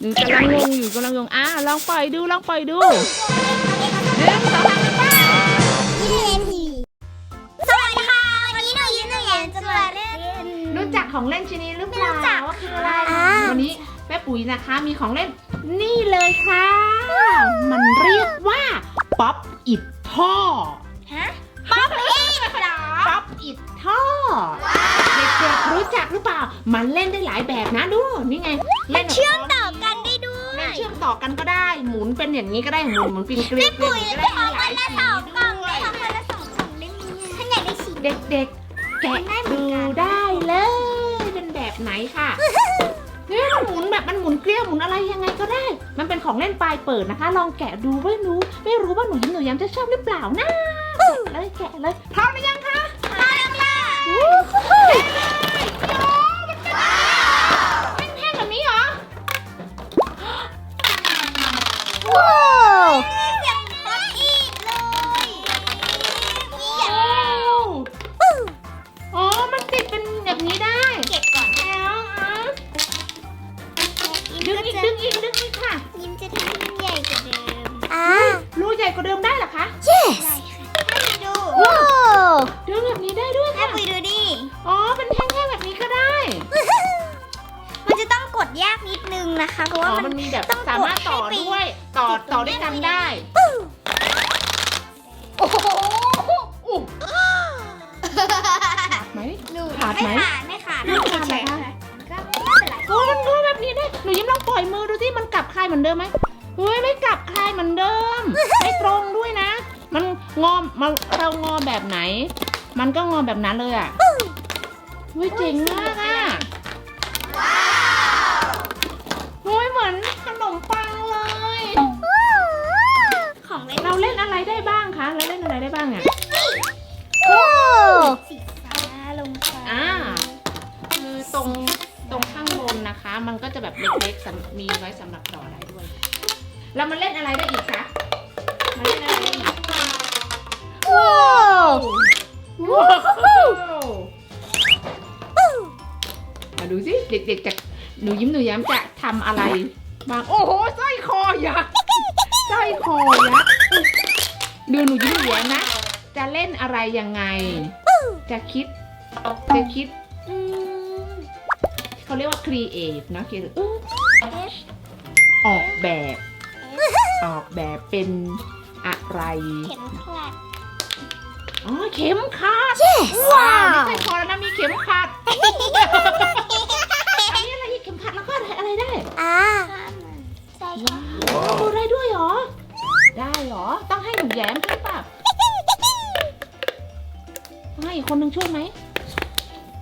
หนูกำลังงงอยู่กำลังงงอะลองปล่อยดูลองปล่อยดูหนึ่งสองสามไปสวัสดีค่ะวันนี้หนูยิ้มหนูแย้มจะมาเล่นรู้จักของเล่นชิ้นนี้หรือเปไม่รู้จัล่ากว่าคืออะไรอ่าวันนี้แม่ปุ๋ยนะคะมีของเล่นนี่เลยค่ะ มันเรียกว่าป๊อปอิดท่อฮะป๊อปปี้เหรอป๊อปอิดท่อเด็กๆรู้จักหรือเปล่า มันเล่นได้หลายแบบนะดูนี่ไง เล่นแบบเชื่อม ต่อกันก็ได้ หมุนเป็นอย่างนี้ก็ได้หมุนหมุนเป็นเกลียวปุ๋ยก็จะได้เอาหวัลานยละสีสองกล่องด้วได้ยทำวันละสองกล่องได้ไหมถ้าอยากได้สีเด็กๆแกะดูได้เลยเป็นแบบไหนค่ะเนี่ยมันหมุนแบบมันหมุนเกลียวหมุนอะไรยังไงก็ได้ มันเป็นของเล่นปลายเปิดนะคะ ลองแกะดูไม่รู้ ไม่รู้ว่าหนูยิ้มหนูย้ำจะชอบหรือเปล่านะแกะเลยแกะเลยพร้อมหรือยัง เหมือนเดิมไหมเฮ้ยไม่กลับคลายเหมือนเดิม ไม่ตรงด้วยนะ มันงอมมันเรางอแบบไหน มันก็งอแบบนั้นเลยอะเฮ้ยเจ๋งมากอะโอ้ยเหมือนขนมปังเลย ของเล่นเราเล่นอะไรได้บ้างคะเราเล่นอะไรได้บ้างอะสี มันก็จะแบบเล็กๆสำมีไว้สำหรับต่อได้ด้วยเรามาเล่นอะไรได้อีกคะมาเล่นอะไรได้อีกว้าวว้าวมาดูสิเด็กๆจะหนูยิ้มหนูย้ำจะทำอะไรบ้างโอ้โหสร้อยคอยักษ์สร้อยคอยักษ์ดูหนูยิ้มหนูแย้มนะ จะเล่นอะไรยังไง จะคิดจะคิด เขาเรียกว่า create เนอะคือเออ H ออกแบบ ออกแบบเป็นอะไรเข็มขัด อ๋อ เข็มขัด ว้าว ไม่ใช่พอแล้วนะ มีเข็มขัด อันนี้อะไรอีกเข็มขัดแล้วก็อะไรอะไรได้ อ่าใช่ว้าวดูได้ด้วยเหรอ ได้เหรอ ต้องให้หนูแย้มใช่ปะต้องให้อีกคนนึงช่วยไหม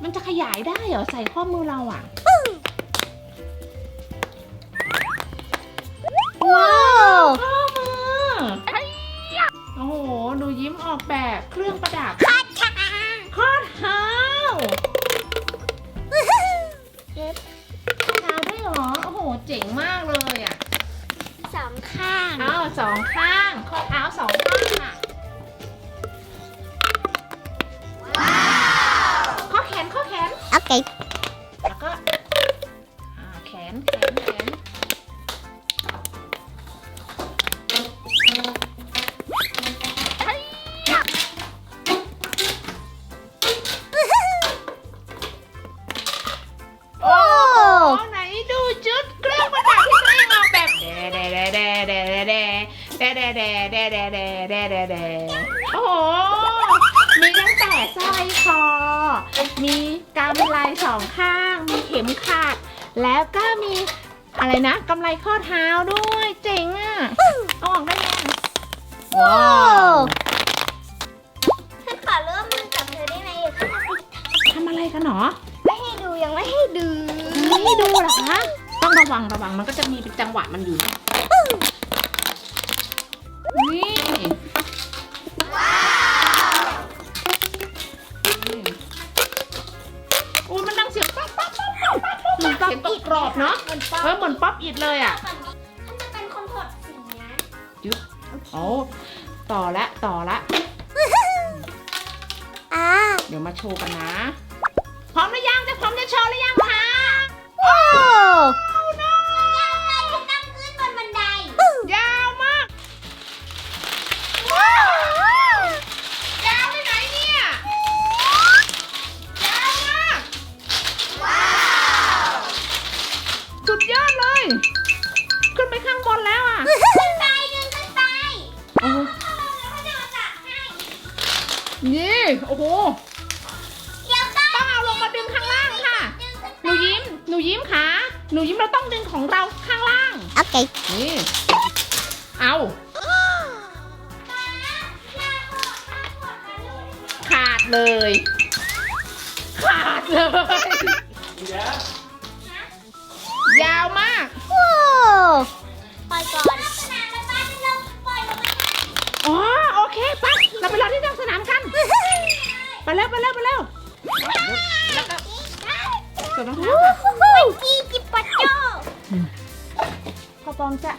มันจะขยายได้เหรอ ใส่ข้อมือเราอะ รื่องประดับขัดขาข้อเท้าเท้าได้เหรอ โอ้โห เจ๋งมากเลยอะสองข้างอ้าวสองข้างข้อเท้าสองข้างอะข้อแขนข้อแขน โอเค แล้วก็อ่าแขนแขนแขน มีกำไลสองข้าง มีเข็มขัด แล้วก็มีอะไรนะกำไลข้อเท้าด้วยเจ๋งอะเอาออกได้ยังว้าวฉันขอเริ่มมือกับเธอได้ไหมอย่าเพิ่งเอาไปทำอะไรกันหรอไม่ให้ดูยังไม่ให้ดูไม่ให้ดูเหรอคะต้องระวังระวังมันก็จะมีเป็นจังหวะมันอยู่ อปเออเหมือนป๊อปอิดเลยอะแบบนี้ถ้าจะเป็นคนถอดสีนะจึ๊บโอ้ต่อละต่อละ อ่า เดี๋ยวมาโชว์กันนะ หนูยิ้มเราต้องดึงของเราข้างล่างโอเคนี่ เอาขาดเลย ขาดเลย ยาวมากโอ้ปล่อยก่อนสนามมันบ้านเราปล่อยลงมาอ๋อ โอเคไปเราไปรอที่นอกสนามกัน ไปแล้วไปแล้วไปแล้วแล้วก็สวมรองเท้าค่ะจีจิปปะโจ้พ่อ ปองจะ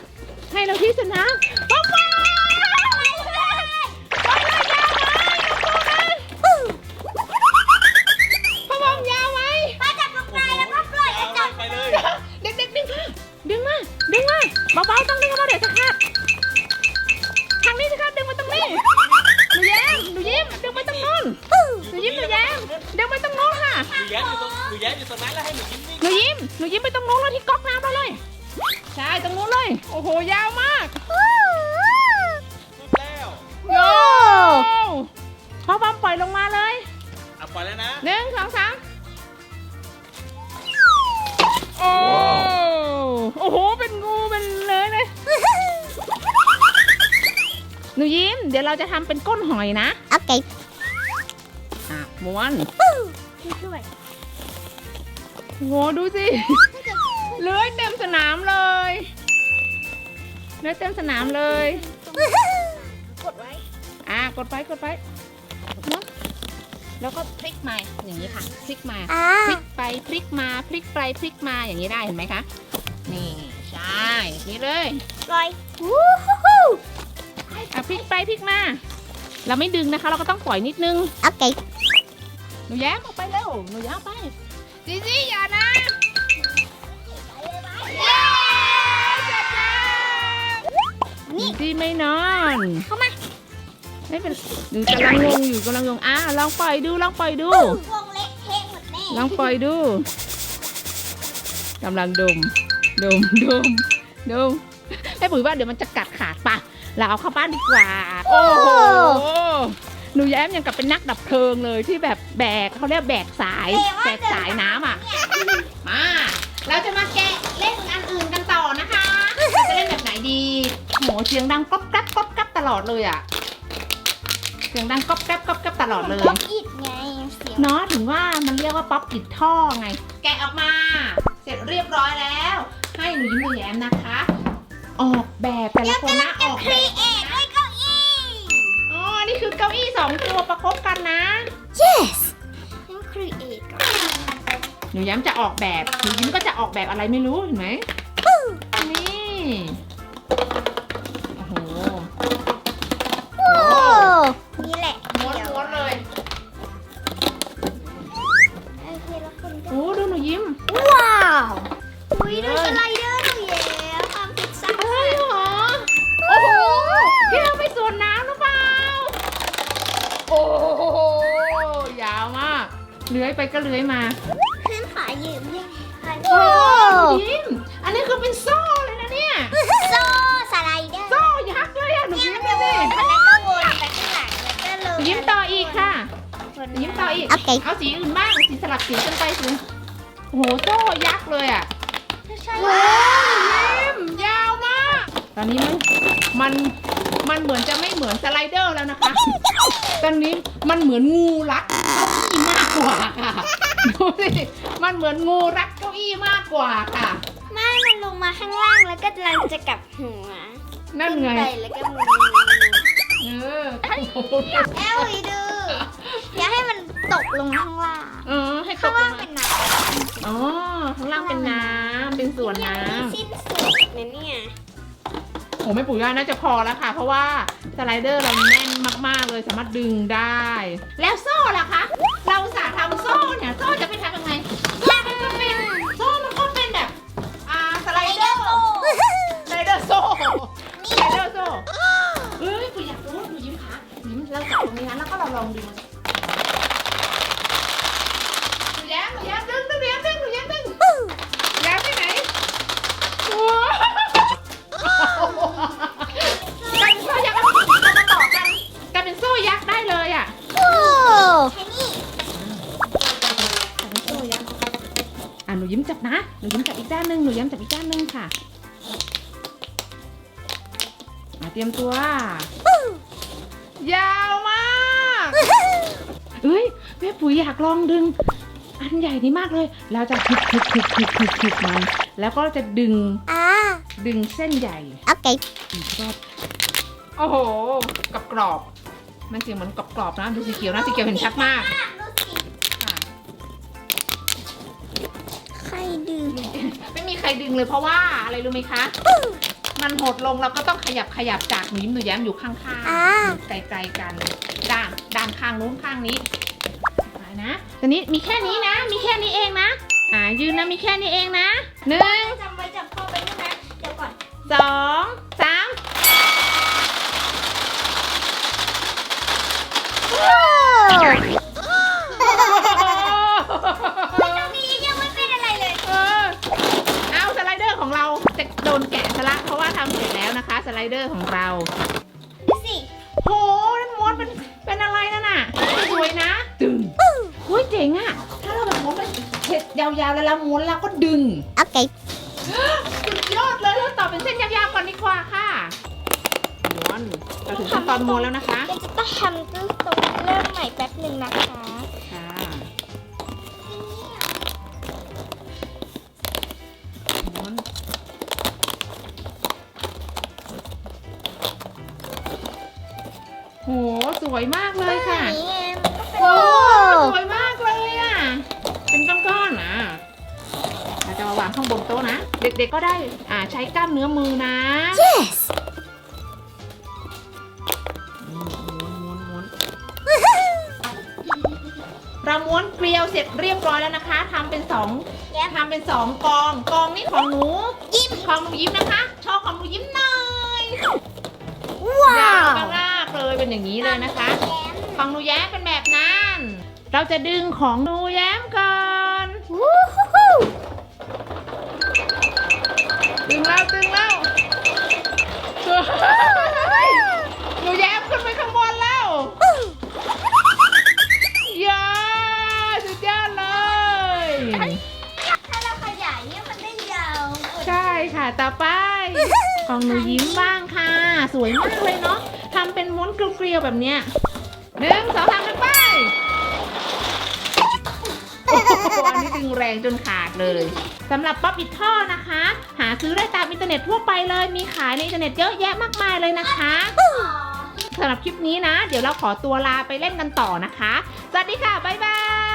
ให้เราที่สนามป๊อปป๊อปไปเลยยาวไหมพ่อปองยาวไหมมาจับตรงปลายแล้วก็ปล่อยแล้วจับไปเลย เด็กๆดึงค่ะดึงมา ดึงมาเบาๆต้องดึงมาเดี๋ยวจะขาดทางนี้สิครับดึงมาตรงนี้หนูแย้มหนูยิ้มดึงไปตรงนู้นหนูยิ้มหนูแย้มดึงไปตรงนู้นค่ะหนูแย้มอยู่ตรงหนูแย้มอยู่ตรงนั้นแล้วให้หนูยิ้มนิ่งหนูยิ้มหนูยิ้มไปตรงนู้นเลยที่ก๊อกน้ำเราเลย ใช่ตรงนู้นเลย โอ้โห ยาวมากขึ้นแล้วโย่พ่อบอมปล่อยลงมาเลยอะปล่อยแล้วนะหนึ่งสองสามโอ้โอ้โห เป็นงูเป็นเลยเลย หนูยิ้ม เดี๋ยวเราจะทำเป็นก้นหอยนะ โอเค อะม้วนช่วยโอ้โหดูสิ เลื้อยเต็มสนามเลยเลื้อยเต็มสนามเลย กดไว้ อะ กดไปกดไปเนอะแล้วก็พลิกมาอย่างนี้ค่ะ พลิกมา อ่า พลิกไปพลิกมา พลิกไปพลิกมาอย่างนี้ได้เห็นไหมคะ นี่ใช่อย่างนี้เลยปล่อยวู้ฮู้อะพลิกไปพลิกมา เราไม่ดึงนะคะ เราก็ต้องปล่อยนิดนึง โอเคหนูแย้มออกไปเร็ว หนูแย้มไปจีจี้อย่านะ แล้วจีจี้ไม่นอน เข้ามาไม่เป็นหนูกำลังงงอยู่กำลังงงอะลองปล่อยดูลองปล่อยดู วงเละเทะหมดแน่ลองปล่อยดูกำลังดม ดมดมดมแม่ปุ๋ยว่าเดี๋ยวมันจะกัดขาดปะเราเอาเข้าบ้านดีกว่า โอ้โหหนูแย้มยังกับเป็นนักดับเพลิงเลยที่แบบแบกเขาเรียกแบกสาย แบกสายน้ำอะมา เสียงดังก๊อบแก๊บก๊อบแก๊บตลอดเลยอะ เสียงดังก๊อบแก๊บก๊อบแก๊บตลอดเลยป๊อปอิดไงเสียงเนาะถึงว่ามันเรียกว่าป๊อปอิดท่อไง แกะออกมา เสร็จเรียบร้อยแล้ว ให้หนูยิ้มหนูแย้มนะคะ ออกแบบแต่ละคนนะออกคแบรีบเอทด้วยเก้าอี้ อ๋อ นี่คือเก้าอี้สองตัวประกบกันนะ yes ต้องครีเอทก่อนหนูแย้มจะออกแบบ หนูยิ้มก็จะออกแบบอะไรไม่รู้เห็นไหมนี่ เลื้อยไปก็เลื้อยมาเพื่อนขายืมยังอันโอ้นี้ยิ้มอันนี้คือเป็นโซ่เลยนะเนี่ย โซ่สไลเดอร์โซ่ยักษ์เลยอะหนูเนี่ยยิ้มมันดูจะวสินแล้วก็วนไปข้างหลังแล้วก็ลหงนูยิ้มต่ออีกค่ะวนหนูยิ้มต่ออีกโอเคเอาสีอื่นบ้าง สีสลับสีกันไปสิโอ้โหโซ่ยักษ์เลยอะใช่ว้าวยิ้มยาวมาก ตอนนี้มัน มัน มันเหมือนจะไม่เหมือนสไลเดอร์แล้วนะคะ ตอนนี้มันเหมือนงูรัดเก้าอี้มากกว่าค่ะดูสิมันเหมือนงูรัดเก้าอี้มากกว่าค่ะ ไม่มันลงมาข้างล่างแล้วก็กำลังจะกลับหัวนั่นไงขึ้ปแล้วก็หมุนเออโอ้โหแอลอีดูอย่าให้มันตกลงข้างล่างเออ ให้ตข้างกลล่างงมาเป็นน้อ๋อ ข้างล่างเป็นน้ำเป็นสวนำยัน้งไม่สิ้นสุดนะเนี่ยำโอ้ไม่ปุ๋ยว่าน่าจะพอแล้วค่ะ เพราะว่า สไลเดอร์เราแน่นมากๆเลยสามารถดึงได้ แล้วโซ่ล่ะคะ เราอุตสาห์ทำโซ่เนี่ยโซ่จะไปทำยังไงยากก็เป็นโซ่มันก็เป็นแบบอ่าสไลเดอร์สไลเดอร์โซ่นี่สไลเดอร์โซ่เฮ้ยปุ๋ยอยากรู้หนูยิ้มขายิ้มเราจับตรงนี้นะแล้วก็เราลองดึงานหนึ่งหนูยิ้มจับอีกด้านหนึ่งค่ะอะเตรียมตัว ยาวมากเอ้ยแม่ปุ๋ยอยากลองดึง อันใหญ่นี้มากเลย เราจะคลิกคลิกคลิกคลิกคลิกคลิกมัน แล้วก็จะดึง อ่าดึงเส้นใหญ่โอเคอีกรอบโอ้โหกับกรอบๆมันเสียงเหมือนกรอบๆนะ ดูสีเขียวนะ สีเขียวเห็นชัดมาก ดึงเลยเพราะว่าอะไรรู้ไหมคะ มันหดลงเราก็ต้องขยับขยับจากหนูยิ้มหนูแย้มอยู่ข้างอ่า ๆไกลๆกันด้านด้านข้างนู้นข้างนี้ไปนะตอนนี้มีแค่นี้นะ มีแค่นี้เองนะอ่ายืนนะมีแค่นี้เองนะหนึ่ง จำไว้จับพ่อไปด้วยนะ เดี๋ยวก่อนสองสาม ตรงนี้ยังไม่เป็นอะไรเลย เออเอาสไลเดอร์ของเราจะโด นแกะซะละเพราะว่าทำเสร็จแล้วนะคะ สไลเดอร์ของเราดูสิโหนั่นม้วนเป็นเป็นอะไรนั่นน่ะสวยนะ ดึงโอ้ยเจ๋งอะถ้าเราแบบม้วนเป็นเสร็จยาวๆแล้วเราม้วนแล้วก็ดึง โอเค สุดยอดเลยเราต่อเป็นเส้นยาวๆก่อนดีกว่าค่ะม้วนเราถึงขั้นตอนม้วนแล้วนะคะ เดี๋ยวจะต้องทำตู้ตรงเริ่มใหม่แป๊บหนึ่งนะคะ ค่ะ วยมากเลยค่ะนี่ไงโอ้สวยมากเลยอะ เป็นก้อนๆนะเราจะมาวางข้างบนโต๊ะนะ เด็กๆก็ได้อ่าใช้กล้ามเนื้อมือนะ yes ม้วนม้วนม้วนม้วนเราม้วนเกลียวเสร็จเรียบร้อยแล้วนะคะทำเป็นสองแย้มทำเป็นสองกอง กองนี้ของหนูยิ้มของหนูยิ้มนะคะโชว์ของหนูยิ้มหน่อยว้ายาววมากๆ เลยเป็นอย่างนี้เลยนะคะแย้มของหนูแย้มเป็นแบบนั้น เราจะดึงของหนูแย้มก่อนวู้ฮู้ดึงแล้วดึงแล้วเฮ้ยหนูแย้มขึ้นไปข้างบนแล้วยาสุดยอดเลย ถ้าเราขยายเนี่ยมันได้ยาวใช่ค่ะต่อไปของหนูยิ้มบ้างค่ะ สวยมากเลยเนาะทำเป็น ม้วนเกลียวๆแบบเนี้ยหนึ่งสองสามกันไปโอ้โหอันนี้ดึงแรงจนขาดเลยสำหรับป๊อปอิดท่อนะคะ หาซื้อได้ตามอินเทอร์เน็ตทั่วไปเลย มีขายในอินเทอร์เน็ตเยอะแยะมากมายเลยนะคะสำหรับคลิปนี้นะ เดี๋ยวเราขอตัวลาไปเล่นกันต่อนะคะ สวัสดีค่ะ บ๊ายบาย